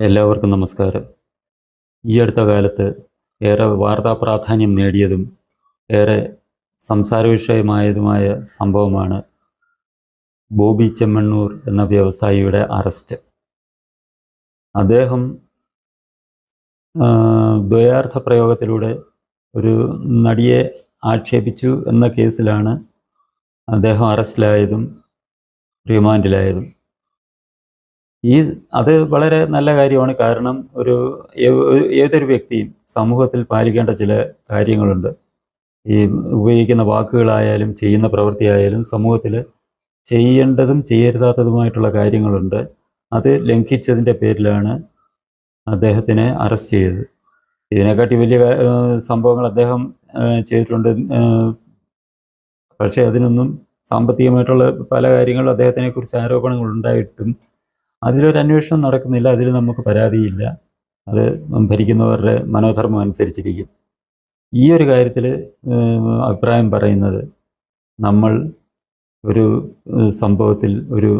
എല്ലാവർക്കും നമസ്കാരം. ഈ അടുത്ത കാലത്ത് ഏറെ വാർത്താ പ്രാധാന്യം നേടിയതും ഏറെ സംസാര വിഷയമായതുമായ സംഭവമാണ് ബോബി ചെമ്മണ്ണൂർ എന്ന വ്യവസായിയുടെ അറസ്റ്റ്. അദ്ദേഹം ദ്വയാർത്ഥ പ്രയോഗത്തിലൂടെ ഒരു നടിയെ ആക്ഷേപിച്ചു എന്ന കേസിലാണ് അദ്ദേഹം അറസ്റ്റിലായതും റിമാൻഡിലായതും. ഈ അത് വളരെ നല്ല കാര്യമാണ്. കാരണം ഒരു ഏതൊരു വ്യക്തിയും സമൂഹത്തിൽ പാലിക്കേണ്ട ചില കാര്യങ്ങളുണ്ട്. ഈ ഉപയോഗിക്കുന്ന വാക്കുകളായാലും ചെയ്യുന്ന പ്രവൃത്തിയായാലും സമൂഹത്തിൽ ചെയ്യേണ്ടതും ചെയ്യരുതാത്തതുമായിട്ടുള്ള കാര്യങ്ങളുണ്ട്. അത് ലംഘിച്ചതിന്റെ പേരിലാണ് അദ്ദേഹത്തിനെ അറസ്റ്റ് ചെയ്തത്. ഇതിനെക്കാട്ടി വലിയ സംഭവങ്ങൾ അദ്ദേഹം ചെയ്തിട്ടുണ്ട്. പക്ഷേ അതിനൊന്നും സാമ്പത്തികമായിട്ടുള്ള പല കാര്യങ്ങളും അദ്ദേഹത്തിനെ കുറിച്ച് ആരോപണങ്ങൾ ഉണ്ടായിട്ടും അതിലൊരു അന്വേഷണം നടക്കുന്നില്ല അതിൽ നമുക്ക് പരാതിയില്ല. അത് ഭരിക്കുന്നവരുടെ മനോധർമ്മം അനുസരിച്ചിരിക്കും. ഈ ഒരു കാര്യത്തിൽ അഭിപ്രായം പറയുന്നത് നമ്മൾ ഒരു സംഭവത്തിൽ ഒരു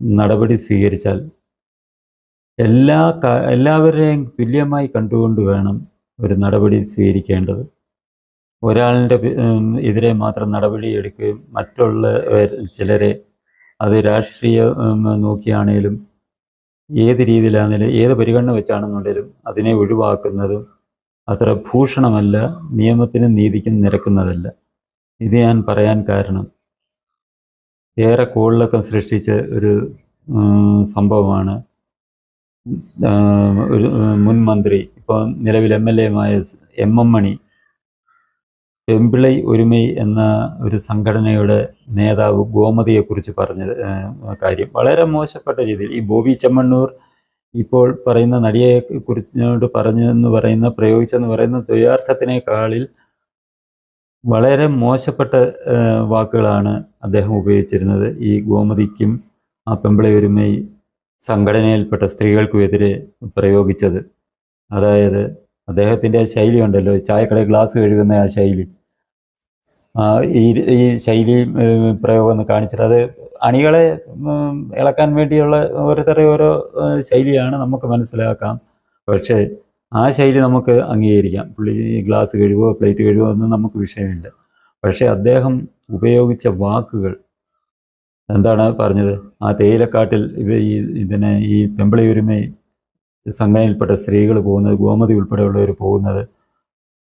നടപടി സ്വീകരിച്ചാൽ എല്ലാ എല്ലാവരെയും തുല്യമായി കണ്ടുകൊണ്ട് വേണം ഒരു നടപടി സ്വീകരിക്കേണ്ടത്. ഒരാളിന്റെ എതിരെ മാത്രം നടപടി എടുക്കുകയും മറ്റുള്ള ചിലരെ അത് രാഷ്ട്രീയ നോക്കിയാണേലും ഏത് രീതിയിലാണെങ്കിലും ഏത് പരിഗണന വെച്ചാണെന്നുണ്ടെങ്കിലും അതിനെ ഒഴിവാക്കുന്നതും അത്ര ഭൂഷണമല്ല നിയമത്തിനും നീതിക്കും നിരക്കുന്നതല്ല. ഇത് ഞാൻ പറയാൻ കാരണം. ഏറെ കോളിളക്കം സൃഷ്ടിച്ച ഒരു സംഭവമാണ് ഒരു മുൻ മന്ത്രി ഇപ്പോൾ നിലവിൽ എം എൽ എ ആയ എം എം മണി പെമ്പിളൈ ഒരുമൈ എന്ന ഒരു സംഘടനയുടെ നേതാവ് ഗോമതിയെക്കുറിച്ച് പറഞ്ഞ കാര്യം വളരെ മോശപ്പെട്ട രീതിയിൽ ഈ ബോബി ചെമ്മണ്ണൂർ ഇപ്പോൾ പറയുന്ന നടിയെ കുറിച്ചോട് പറഞ്ഞെന്ന് പറയുന്ന പ്രയോഗിച്ചെന്ന് പറയുന്ന ദ്വയാർത്ഥത്തിനേക്കാളിൽ വളരെ മോശപ്പെട്ട വാക്കുകളാണ് അദ്ദേഹം ഉപയോഗിച്ചിരുന്നത്. ഈ ഗോമതിക്കും ആ പെമ്പിളൈ ഒരുമൈ സംഘടനയിൽപ്പെട്ട സ്ത്രീകൾക്കുമെതിരെ പ്രയോഗിച്ചത്. അതായത് അദ്ദേഹത്തിന്റെ ആ ശൈലി ഉണ്ടല്ലോ ചായക്കടയിൽ ഗ്ലാസ് കഴുകുന്ന ആ ശൈലി. ഈ ഈ ശൈലി പ്രയോഗം ഒന്ന് കാണിച്ചിട്ട് അത് അണികളെ ഇളക്കാൻ വേണ്ടിയുള്ള ഓരോരുത്തരുടെ ഓരോ ശൈലിയാണ് നമുക്ക് മനസ്സിലാക്കാം. പക്ഷേ ആ ശൈലി നമുക്ക് അംഗീകരിക്കാം. പുള്ളി ഗ്ലാസ് കഴിവോ പ്ലേറ്റ് കഴുകുകയോ ഒന്നും നമുക്ക് വിഷയമില്ല. പക്ഷേ അദ്ദേഹം ഉപയോഗിച്ച വാക്കുകൾ എന്താണ് പറഞ്ഞത്? ആ തേയിലക്കാട്ടിൽ ഇവ ഈ ഇതിനെ ഈ പെമ്പിളയൊരുമൈ സംഘടനയിൽപ്പെട്ട സ്ത്രീകൾ പോകുന്നത് ഗോമതി ഉൾപ്പെടെയുള്ളവർ പോകുന്നത്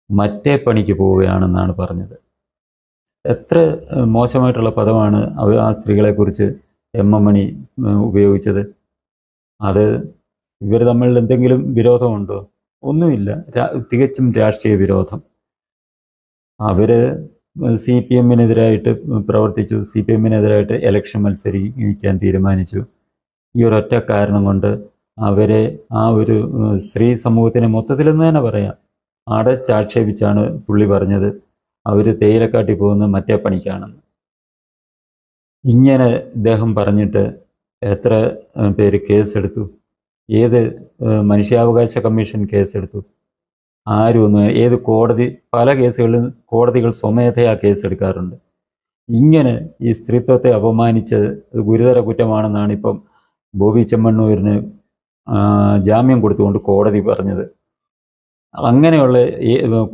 മറ്റേ പണിക്ക് പോവുകയാണെന്നാണ് പറഞ്ഞത്. എത്ര മോശമായിട്ടുള്ള പദമാണ് അവർ ആ സ്ത്രീകളെക്കുറിച്ച് എം എം മണി ഉപയോഗിച്ചത്? അത് ഇവർ തമ്മിൽ എന്തെങ്കിലും വിരോധമുണ്ടോ? ഒന്നുമില്ല. തികച്ചും രാഷ്ട്രീയ വിരോധം. അവർ സി പി എമ്മിനെതിരായിട്ട് പ്രവർത്തിച്ചു. സി പി എമ്മിനെതിരായിട്ട് ഇലക്ഷൻ മത്സരിക്കാൻ തീരുമാനിച്ചു. ഈ ഒറ്റ കാരണം കൊണ്ട് അവരെ ആ ഒരു സ്ത്രീ സമൂഹത്തിനെ മൊത്തത്തിലെന്ന് തന്നെ പറയാം. അടച്ചാക്ഷേപിച്ചാണ് പുള്ളി പറഞ്ഞത്. അവർ തേയിലക്കാട്ടി പോകുന്നത് മറ്റേ പണിക്കാണെന്ന്. ഇങ്ങനെ ഇദ്ദേഹം പറഞ്ഞിട്ട് എത്ര പേര് കേസെടുത്തു? ഏത് മനുഷ്യാവകാശ കമ്മീഷൻ കേസെടുത്തു? ആരും ഒന്നും ഏത് കോടതി പല കേസുകളിലും കോടതികൾ സ്വമേധയാ കേസെടുക്കാറുണ്ട്. ഇങ്ങനെ ഈ സ്ത്രീത്വത്തെ അപമാനിച്ചത് ഗുരുതര കുറ്റമാണെന്നാണ് ഇപ്പം ബോബി ചെമ്മണ്ണൂരിന് ജാമ്യം കൊടുത്തുകൊണ്ട് കോടതി പറഞ്ഞത്. അങ്ങനെയുള്ള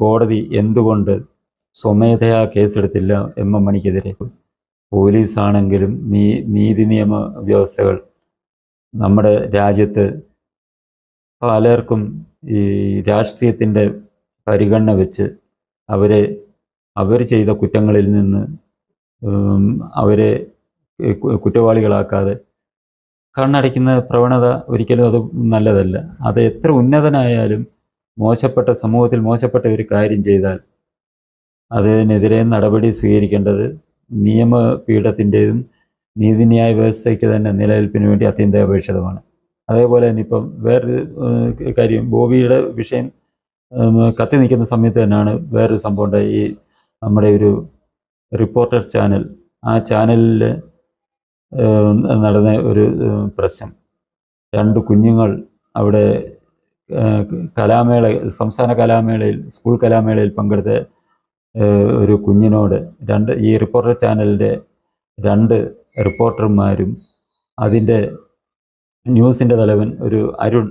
കോടതി എന്തുകൊണ്ട് സ്വമേധയാ കേസെടുത്തില്ല എം എം മണിക്കെതിരെ. പോലീസാണെങ്കിലും നീ നീതി നിയമ വ്യവസ്ഥകൾ നമ്മുടെ രാജ്യത്ത് പലർക്കും ഈ രാഷ്ട്രീയത്തിന്റെ പരിഗണന വെച്ച് അവരെ അവർ ചെയ്ത കുറ്റങ്ങളിൽ നിന്ന് അവരെ കുറ്റവാളികളാക്കാതെ കണ്ണടയ്ക്കുന്ന പ്രവണത ഒരിക്കലും അത് നല്ലതല്ല. അത് എത്ര ഉന്നതനായാലും മോശപ്പെട്ട സമൂഹത്തിൽ മോശപ്പെട്ട ഒരു കാര്യം ചെയ്താൽ അതിനെതിരെ നടപടി സ്വീകരിക്കേണ്ടത് നിയമപീഠത്തിന്റെതും നീതിന്യായ വ്യവസ്ഥയ്ക്ക് തന്നെ നിലനിൽപ്പിന് വേണ്ടി അത്യന്താപേക്ഷിതമാണ്. അതേപോലെ തന്നെ ഇപ്പം വേറൊരു കാര്യം ബോബിയുടെ വിഷയം കത്തി നിൽക്കുന്ന സമയത്ത് തന്നെയാണ് വേറൊരു സംഭവം ഉണ്ടായി ഈ നമ്മുടെ ഒരു റിപ്പോർട്ടർ ചാനൽ ആ ചാനലിൽ നടന്ന ഒരു പ്രശ്നം. രണ്ട് കുഞ്ഞുങ്ങൾ അവിടെ കലാമേള സംസ്ഥാന കലാമേളയിൽ സ്കൂൾ കലാമേളയിൽ പങ്കെടുത്ത ഒരു കുഞ്ഞിനോട് രണ്ട് ഈ റിപ്പോർട്ടർ ചാനലിന്റെ രണ്ട് റിപ്പോർട്ടർമാരും അതിന്റെ ന്യൂസിന്റെ തലവൻ ഒരു അരുൺ.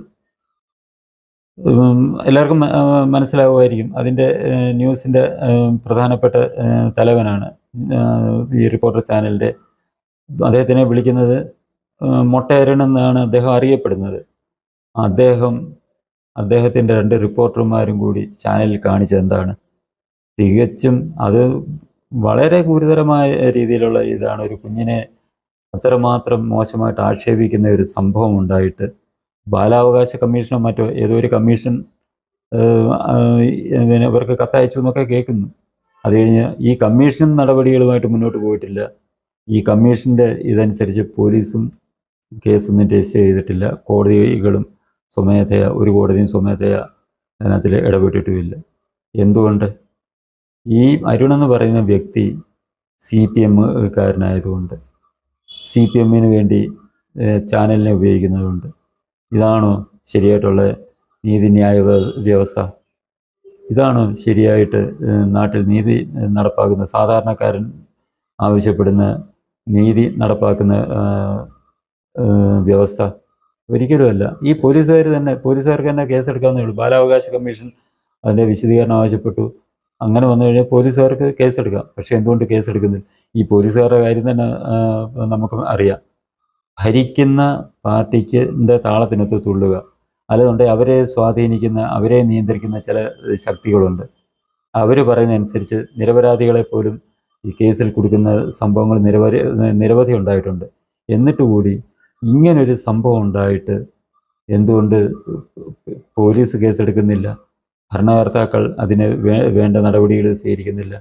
എല്ലാവർക്കും മനസ്സിലാവുമായിരിക്കും. അതിന്റെ ന്യൂസിന്റെ പ്രധാനപ്പെട്ട തലവനാണ് ഈ റിപ്പോർട്ടർ ചാനലിന്റെ അദ്ദേഹത്തിനെ വിളിക്കുന്നത് മൊട്ടയരൺ എന്നാണ് അദ്ദേഹം അറിയപ്പെടുന്നത്. അദ്ദേഹം അദ്ദേഹത്തിന്റെ രണ്ട് റിപ്പോർട്ടർമാരും കൂടി ചാനലിൽ കാണിച്ചത് എന്താണ്? തികച്ചും അത് വളരെ ഗുരുതരമായ രീതിയിലുള്ള ഇതാണ് ഒരു കുഞ്ഞിനെ അത്രമാത്രം മോശമായിട്ട് ആക്ഷേപിക്കുന്ന ഒരു സംഭവം ഉണ്ടായിട്ട് ബാലാവകാശ കമ്മീഷനോ മറ്റോ ഏതോ ഒരു കമ്മീഷൻ ഇവർക്ക് കത്തയച്ചു എന്നൊക്കെ കേൾക്കുന്നു. അത് കഴിഞ്ഞ് ഈ കമ്മീഷൻ നടപടികളുമായിട്ട് മുന്നോട്ട് പോയിട്ടില്ല. ഈ കമ്മീഷന്റെ ഇതനുസരിച്ച് പോലീസും കേസൊന്നും രജിസ്റ്റർ ചെയ്തിട്ടില്ല. കോടതികളും സ്വമേധയ ഒരു കോടതിയും സ്വമേധയ അതിനകത്തിൽ ഇടപെട്ടിട്ടുമില്ല. എന്തുകൊണ്ട്? ഈ അരുൺ എന്ന് പറയുന്ന വ്യക്തി സി പി എമ്മുകാരനായതുകൊണ്ട് സി പി എമ്മിന് വേണ്ടി ചാനലിനെ ഉപയോഗിക്കുന്നതുകൊണ്ട്. ഇതാണോ ശരിയായിട്ടുള്ള നീതിന്യായ വ്യവസ്ഥ? ഇതാണോ ശരിയായിട്ട് നാട്ടിൽ നീതി നടപ്പാക്കുന്ന സാധാരണക്കാരൻ ആവശ്യപ്പെടുന്ന നീതി നടപ്പാക്കുന്ന വ്യവസ്ഥ? ഒരിക്കലുമല്ല ഈ പോലീസുകാർ തന്നെ പോലീസുകാർക്ക് തന്നെ കേസെടുക്കാവുന്നേ ഉള്ളൂ. ബാലാവകാശ കമ്മീഷൻ അതിന്റെ വിശദീകരണം ആവശ്യപ്പെട്ടു. അങ്ങനെ വന്നു കഴിഞ്ഞാൽ പോലീസുകാർക്ക് കേസെടുക്കാം. പക്ഷേ എന്തുകൊണ്ട് കേസെടുക്കുന്നില്ല? ഈ പോലീസുകാരുടെ കാര്യം തന്നെ നമുക്ക് അറിയാം. ഭരിക്കുന്ന പാർട്ടിക്ക് താളത്തിനൊത്ത് തുള്ളുക. അല്ലാതുണ്ടെങ്കിൽ അവരെ സ്വാധീനിക്കുന്ന അവരെ നിയന്ത്രിക്കുന്ന ചില ശക്തികളുണ്ട്. അവർ പറയുന്ന അനുസരിച്ച് നിരപരാധികളെ പോലും ഈ കേസിൽ കൊടുക്കുന്ന സംഭവങ്ങൾ നിരവധി നിരവധി ഉണ്ടായിട്ടുണ്ട്. എന്നിട്ട് കൂടി ഇങ്ങനൊരു സംഭവം ഉണ്ടായിട്ട് എന്തുകൊണ്ട് പോലീസ് കേസെടുക്കുന്നില്ല? ഭരണകർത്താക്കൾ അതിന് വേണ്ട നടപടികൾ സ്വീകരിക്കുന്നില്ല.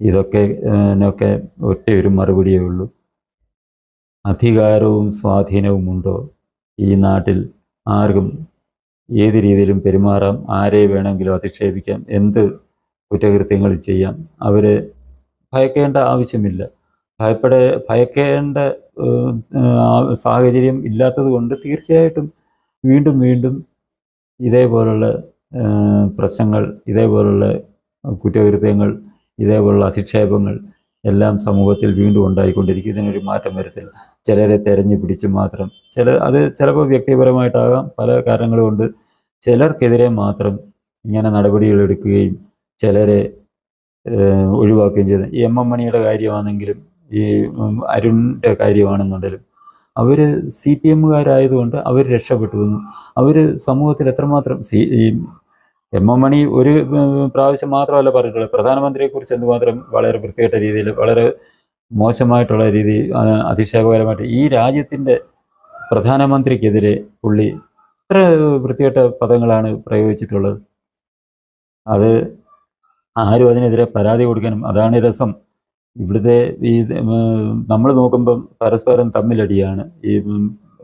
ഇതൊക്കെ ഒക്കെ ഒറ്റയൊരു മറുപടിയേ ഉള്ളൂ. അധികാരവും സ്വാധീനവും ഉണ്ടോ? ഈ നാട്ടിൽ ആർക്കും ഏത് രീതിയിലും പെരുമാറാം ആരെ വേണമെങ്കിലും അധിക്ഷേപിക്കാം എന്ത് കുറ്റകൃത്യങ്ങൾ ചെയ്യാം അവരെ ഭയക്കേണ്ട ആവശ്യമില്ല. ഭയപ്പെട ഭയക്കേണ്ട സാഹചര്യം ഇല്ലാത്തത് കൊണ്ട് തീർച്ചയായിട്ടും വീണ്ടും വീണ്ടും ഇതേപോലുള്ള പ്രശ്നങ്ങൾ ഇതേപോലുള്ള കുറ്റകൃത്യങ്ങൾ ഇതേപോലുള്ള അധിക്ഷേപങ്ങൾ എല്ലാം സമൂഹത്തിൽ വീണ്ടും ഉണ്ടായിക്കൊണ്ടിരിക്കും ഇതിനൊരു മാറ്റം വരത്തില്ല ചിലരെ തെരഞ്ഞു പിടിച്ച് മാത്രം. ചില അത് ചിലപ്പോൾ വ്യക്തിപരമായിട്ടാകാം പല കാരണങ്ങൾ കൊണ്ട് ചിലർക്കെതിരെ മാത്രം ഇങ്ങനെ നടപടികൾ എടുക്കുകയും ചിലരെ ഒഴിവാക്കുകയും ചെയ്തു. ഈ എം എം മണിയുടെ കാര്യമാണെങ്കിലും ഈ അരുണിന്റെ കാര്യമാണെന്നുണ്ടെങ്കിലും അവർ സി പി എമ്മുകാരായതുകൊണ്ട് അവർ രക്ഷപ്പെട്ടു വന്നു. അവർ സമൂഹത്തിൽ എത്രമാത്രം സി ഈ എം എം മണി ഒരു പ്രാവശ്യം മാത്രമല്ല പറഞ്ഞിട്ടുള്ളത്. പ്രധാനമന്ത്രിയെക്കുറിച്ച് എന്തുമാത്രം വളരെ വൃത്തികെട്ട രീതിയിൽ വളരെ മോശമായിട്ടുള്ള രീതി ആ, അതിശയകരമായിട്ട് ഈ രാജ്യത്തിന്റെ പ്രധാനമന്ത്രിക്കെതിരെ പുള്ളി ഇത്ര വൃത്തികെട്ട പദങ്ങളാണ് പ്രയോഗിച്ചിട്ടുള്ളത്. അത് ആരും അതിനെതിരെ പരാതി കൊടുക്കാനും അതാണ് രസം. ഇവിടുത്തെ ഈ നമ്മൾ നോക്കുമ്പം പരസ്പരം തമ്മിലടിയാണ് ഈ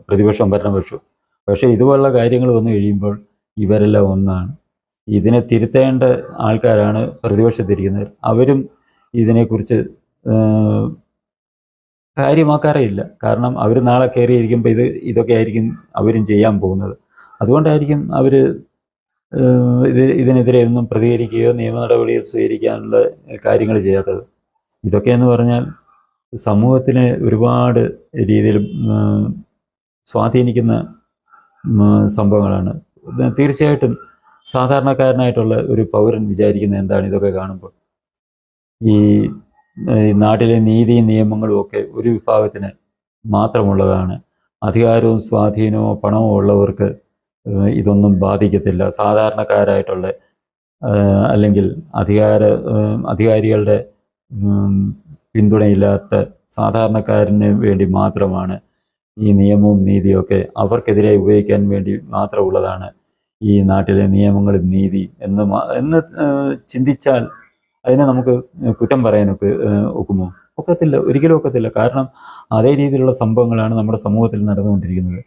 പ്രതിപക്ഷം ഭരണപക്ഷവും പക്ഷേ ഇതുപോലുള്ള കാര്യങ്ങൾ വന്നു കഴിയുമ്പോൾ ഇവരെല്ലാം ഒന്നാണ്. ഇതിനെ തിരുത്തേണ്ട ആൾക്കാരാണ് പ്രതിപക്ഷത്തിരിക്കുന്നത്. അവരും ഇതിനെക്കുറിച്ച് കാര്യമാക്കാറേയില്ല. കാരണം അവർ നാളെ കയറിയിരിക്കുമ്പോൾ ഇത് ഇതൊക്കെ ആയിരിക്കും അവരും ചെയ്യാൻ പോകുന്നത്. അതുകൊണ്ടായിരിക്കും അവർ ഇത് ഇതിനെതിരെ ഒന്നും പ്രതികരിക്കുകയോ നിയമ നടപടികൾ സ്വീകരിക്കാനുള്ള കാര്യങ്ങൾ ചെയ്യാത്തത്. ഇതൊക്കെ എന്ന് പറഞ്ഞാൽ സമൂഹത്തിനെ ഒരുപാട് രീതിയിൽ സ്വാധീനിക്കുന്ന സംഭവങ്ങളാണ്. തീർച്ചയായിട്ടും സാധാരണക്കാരനായിട്ടുള്ള ഒരു പൗരൻ വിചാരിക്കുന്ന എന്താണ്? ഇതൊക്കെ കാണുമ്പോൾ ഈ നാട്ടിലെ നീതിയും നിയമങ്ങളും ഒക്കെ ഒരു വിഭാഗത്തിന് മാത്രമുള്ളതാണ്. അധികാരവും സ്വാധീനമോ പണമോ ഉള്ളവർക്ക് ഇതൊന്നും ബാധിക്കത്തില്ല. സാധാരണക്കാരായിട്ടുള്ള അല്ലെങ്കിൽ അധികാര അധികാരികളുടെ പിന്തുണയില്ലാത്ത സാധാരണക്കാരന് വേണ്ടി മാത്രമാണ് ഈ നിയമവും നീതിയും ഒക്കെ അവർക്കെതിരെ ഉപയോഗിക്കാൻ വേണ്ടി മാത്രമുള്ളതാണ്. ഈ നാട്ടിലെ നിയമങ്ങളും നീതി എന്ന് എന്ന് ചിന്തിച്ചാൽ അതിനെ നമുക്ക് കുറ്റം പറയാനൊക്കെ ഒക്കുമോ? ഒക്കത്തില്ല ഒരിക്കലും ഒക്കത്തില്ല. കാരണം അതേ രീതിയിലുള്ള സംഭവങ്ങളാണ് നമ്മുടെ സമൂഹത്തിൽ നടന്നുകൊണ്ടിരിക്കുന്നത്.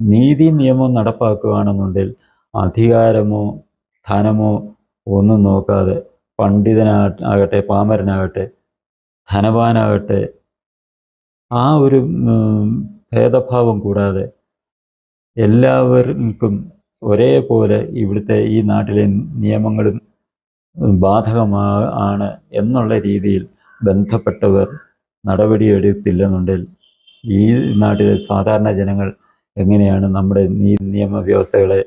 നീതി നിയമം നടപ്പാക്കുകയാണെന്നുണ്ടെങ്കിൽ അധികാരമോ ധനമോ ഒന്നും നോക്കാതെ പണ്ഡിതനാകട്ടെ പാമരനാകട്ടെ ധനവാനാകട്ടെ ആ ഒരു ഭേദഭാവം കൂടാതെ എല്ലാവർക്കും ഒരേപോലെ ഇവിടുത്തെ ഈ നാട്ടിലെ നിയമങ്ങളും ബാധകമാണ് എന്നുള്ള രീതിയിൽ ബന്ധപ്പെട്ടവർ നടപടിയെടുത്തില്ലെന്നുണ്ടെങ്കിൽ ഈ നാട്ടിലെ സാധാരണ ജനങ്ങൾ എങ്ങനെയാണ് നമ്മുടെ നീ നിയമ വ്യവസ്ഥകളെ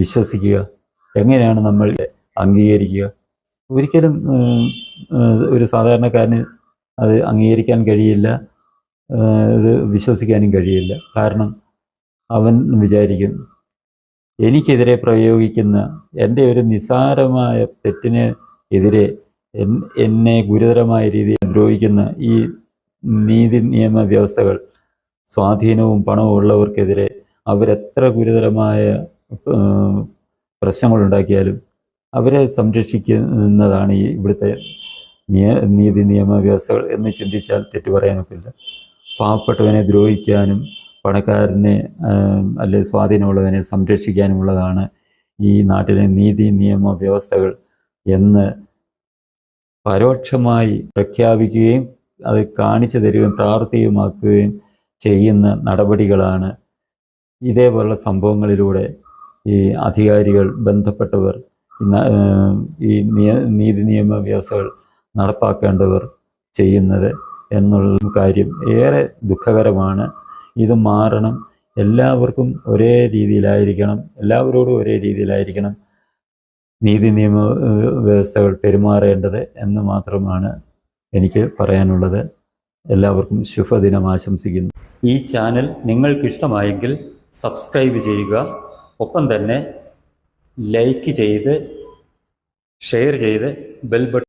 വിശ്വസിക്കുക? എങ്ങനെയാണ് നമ്മൾ അംഗീകരിക്കുക? ഒരിക്കലും ഒരു സാധാരണക്കാരന് അത് അംഗീകരിക്കാൻ കഴിയില്ല. ഇത് വിശ്വസിക്കാനും കഴിയില്ല. കാരണം അവൻ വിചാരിക്കുന്നു. എനിക്കെതിരെ പ്രയോഗിക്കുന്ന എന്റെ ഒരു നിസ്സാരമായ തെറ്റിന് എതിരെ എന്നെ ഗുരുതരമായ രീതിയിൽ ദ്രോഹിക്കുന്ന ഈ നീതി നിയമ വ്യവസ്ഥകൾ സ്വാധീനവും പണവും ഉള്ളവർക്കെതിരെ അവരെത്ര ഗുരുതരമായ പ്രശ്നങ്ങളുണ്ടാക്കിയാലും അവരെ സംരക്ഷിക്കുന്നതാണ് ഈ ഇവിടുത്തെ നീതി നിയമ വ്യവസ്ഥകൾ എന്ന് ചിന്തിച്ചാൽ തെറ്റു പറയാനൊക്കില്ല. പാവപ്പെട്ടവനെ ദ്രോഹിക്കാനും പണക്കാരനെ അല്ലെങ്കിൽ അല്ലെ സ്വാധീനമുള്ളവനെ സംരക്ഷിക്കാനുമുള്ളതാണ് ഈ നാട്ടിലെ നീതി നിയമ വ്യവസ്ഥകൾ എന്ന് പരോക്ഷമായി പ്രഖ്യാപിക്കുകയും അത് കാണിച്ചു തരികയും പ്രാവർത്തികമാക്കുകയും ചെയ്യുന്ന നടപടികളാണ് ഇതേപോലുള്ള സംഭവങ്ങളിലൂടെ ഈ അധികാരികൾ ബന്ധപ്പെട്ടവർ ഈ നീതി നിയമ വ്യവസ്ഥകൾ നടപ്പാക്കേണ്ടവർ ചെയ്യുന്നത് എന്നുള്ള കാര്യം ഏറെ ദുഃഖകരമാണ്. ഇത് മാറണം. എല്ലാവർക്കും ഒരേ രീതിയിലായിരിക്കണം. എല്ലാവരോടും ഒരേ രീതിയിലായിരിക്കണം നീതി നിയമ വ്യവസ്ഥകൾ പെരുമാറേണ്ടത് എന്ന് മാത്രമാണ് എനിക്ക് പറയാനുള്ളത്. എല്ലാവർക്കും ശുഭദിനം ആശംസിക്കുന്നു. ഈ ചാനൽ നിങ്ങൾക്കിഷ്ടമായെങ്കിൽ സബ്സ്ക്രൈബ് ചെയ്യുക. ഒപ്പം തന്നെ ലൈക്ക് ചെയ്ത് ഷെയർ ചെയ്ത് ബെൽ ബട്ടൺ